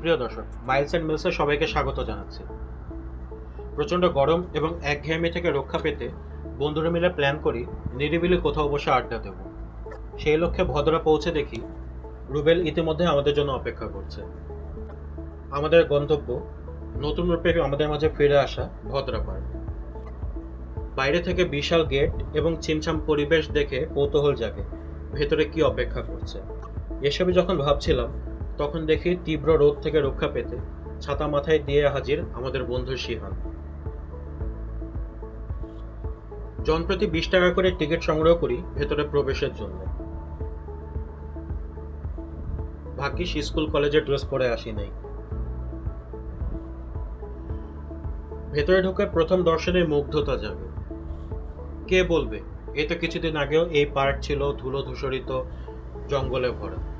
প্রিয় দর্শক Miles and মিলসে সবাইকে স্বাগত জানাচ্ছি। প্রচণ্ড গরম এবং একঘেয়েমি থেকে রক্ষা পেতে বন্ধুরা মিলে প্ল্যান করি, নিরিবিলি কোথাও বসে আড্ডা দেব। সেই লক্ষ্যে ভদ্রা পৌঁছে দেখি, রুবেল ইতিমধ্যে আমাদের জন্য অপেক্ষা করছে। আমাদের গন্তব্য, নতুন রূপে আমাদের মাঝে ফিরে আসা ভদ্রা পার্ক। বাইরে থেকে বিশাল গেট এবং ছিমছাম পরিবেশ দেখে কৌতূহল জাগে, ভেতরে কি অপেক্ষা করছে। এসবই যখন ভাবছিলাম তখন দেখি তীব্র রোদ থেকে রক্ষা পেতে ছাতা মাথায় দিয়ে হাজির আমাদের বন্ধু শিহান। জনপ্রতি বিশ টাকা করে টিকিট সংগ্রহ করি ভেতরে প্রবেশের জন্য। ভাগ্যিস স্কুল কলেজে ড্রেস পরে আসি নাই। ভেতরে ঢুকে প্রথম দর্শনে মুগ্ধতা যাবে কে বলবে? এই তো কিছুদিন আগেও এই পার্ক ছিল ধুলো ধূসরিত, জঙ্গলে ভরা।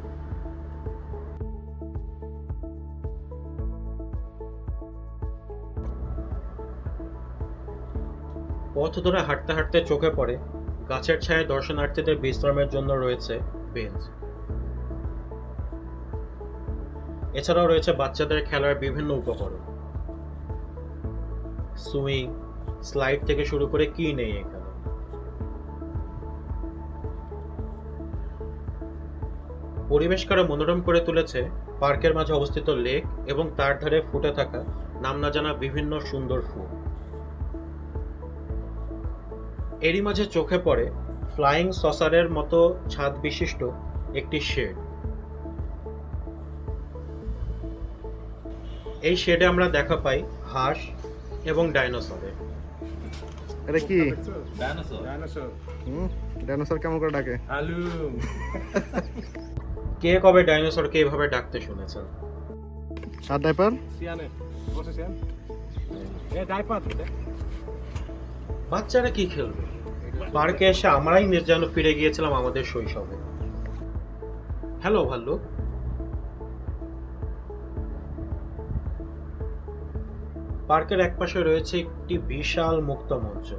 পথ ধরে হাঁটতে হাঁটতে চোখে পড়ে। গাছের ছায়ায় দর্শনার্থীদের বিশ্রামের জন্য রয়েছে বেঞ্চ। এছাড়াও রয়েছে বাচ্চাদের খেলার বিভিন্ন উপকরণ। সুইং, স্লাইড থেকে শুরু করে কি নেই এখানে। পরিবেশকারা মনোরম করে তুলেছে পার্কের মাঝে অবস্থিত লেক এবং তার ধারে ফুটে থাকা নাম না জানা বিভিন্ন সুন্দর ফুল। এরই মাঝে চোখে পড়ে ফ্লাইং সসারের মতো ছাদ বিশিষ্ট একটি শেড। এই শেডে আমরা দেখা পাই হাঁস এবং ডাইনোসরের। এটা কি. ডাইনোসর। হুম? ডাইনোসর কেমন করে ডাকে? আলু কে কবে ডাইনোসরকে এভাবে ডাকতে শুনেছেন? আর ডাইপার? সিয়ানে। বসে সিয়ান। এ ডাইপার। বাচ্চারা কি খেলবে? পার্কে এসে আমরাই যেন ফিরে গিয়েছিলাম আমাদের শৈশবে। হ্যালো, ভাল্লু। পার্কের একপাশে রয়েছে একটি বিশাল মুক্ত মঞ্চ।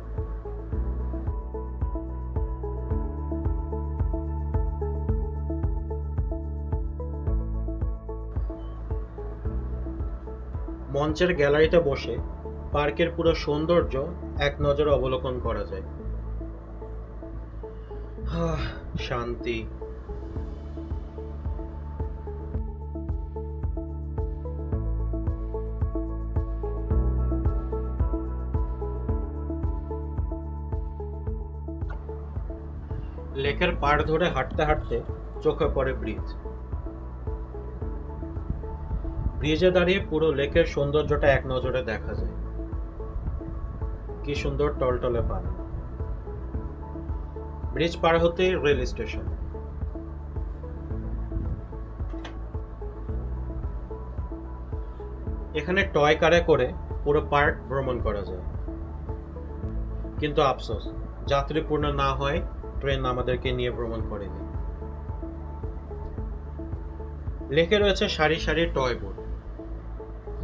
মঞ্চের গ্যালারিতে বসে পার্কের পুরো সৌন্দর্য এক নজরে অবলোকন করা যায়। শান্তি। লেকের পাড় ধরে হাঁটতে হাঁটতে চোখে পড়ে ব্রিজ। ব্রিজে দাঁড়িয়ে পুরো লেকের সৌন্দর্যটা এক নজরে দেখা যায়। কি সুন্দর টলটলে পানি ব্রিজ পার হতে রেল স্টেশন। এখানে টয় কারে করে পুরো পার্ক ভ্রমণ করা যায়। কিন্তু আফসোস যাত্রীপূর্ণ না হয় ট্রেন আমাদেরকে নিয়ে ভ্রমণ করেনি। লেকে রয়েছে সারি সারি টয় বোট,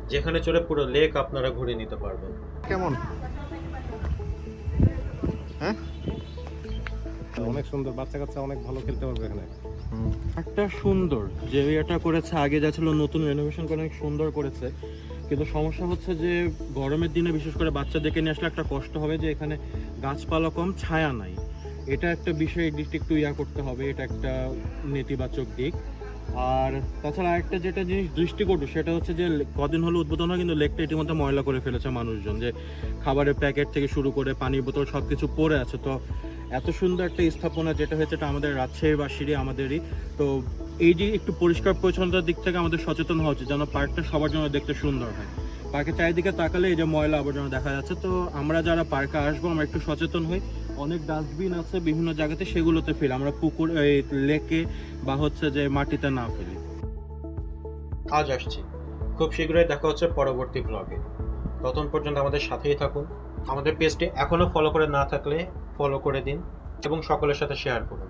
যেখানে চড়ে পুরো লেক আপনারা ঘুরে নিতে পারবেন। কেমন? হ্যাঁ? অনেক সুন্দর বাচ্চা কাচ্চা অনেক ভালো খেলতে পারবে এখানে। একটা সুন্দর যে এটা করেছে আগে যা ছিল নতুন রেনোভেশন করে অনেক সুন্দর করেছে। কিন্তু সমস্যা হচ্ছে যে গরমের দিনে বিশেষ করে বাচ্চাদেরকে নিয়ে আসলে একটা কষ্ট হবে যে এখানে গাছপালা কম ছায়া নাই। এটা একটা বিষয় দিকটা একটু ইয়া করতে হবে এটা একটা নেতিবাচক দিক। আর তাছাড়া আরেকটা যেটা জিনিস দৃষ্টিকটু সেটা হচ্ছে যে কদিন হলো উদ্বোধন হয় কিন্তু লেকটা ইতিমধ্যে ময়লা করে ফেলেছে মানুষজন যে খাবারের প্যাকেট থেকে শুরু করে পানির বোতল সব কিছু পড়ে আছে। তো এত সুন্দর একটা স্থাপনা যেটা হয়েছে এটা আমাদের রাজশাহীর রাজশাহীবাসীরই আমাদেরই। তো এই যে একটু পরিষ্কার পরিচ্ছন্নতার দিক থেকে আমাদের সচেতন হওয়া উচিত, যেন পার্কটা সবার জন্য দেখতে সুন্দর হয়। পার্কের চারিদিকে তাকালে এই যে ময়লা আবর্জনা দেখা যাচ্ছে, তো আমরা যারা পার্কে আসব আমরা একটু সচেতন হই। অনেক ডাস্টবিন আছে বিভিন্ন জায়গাতে, সেগুলোতে ফেলি। আমরা পুকুর, এই লেকে বা হচ্ছে যে মাটিতে না ফেলি। আজ আসছি। খুব শীঘ্রই দেখা হচ্ছে পরবর্তী ব্লগে ততক্ষণ পর্যন্ত আমাদের সাথেই থাকুন। আমাদের পেজটি এখনও ফলো করে না থাকলে ফলো করে দিন এবং সকলের সাথে শেয়ার করুন।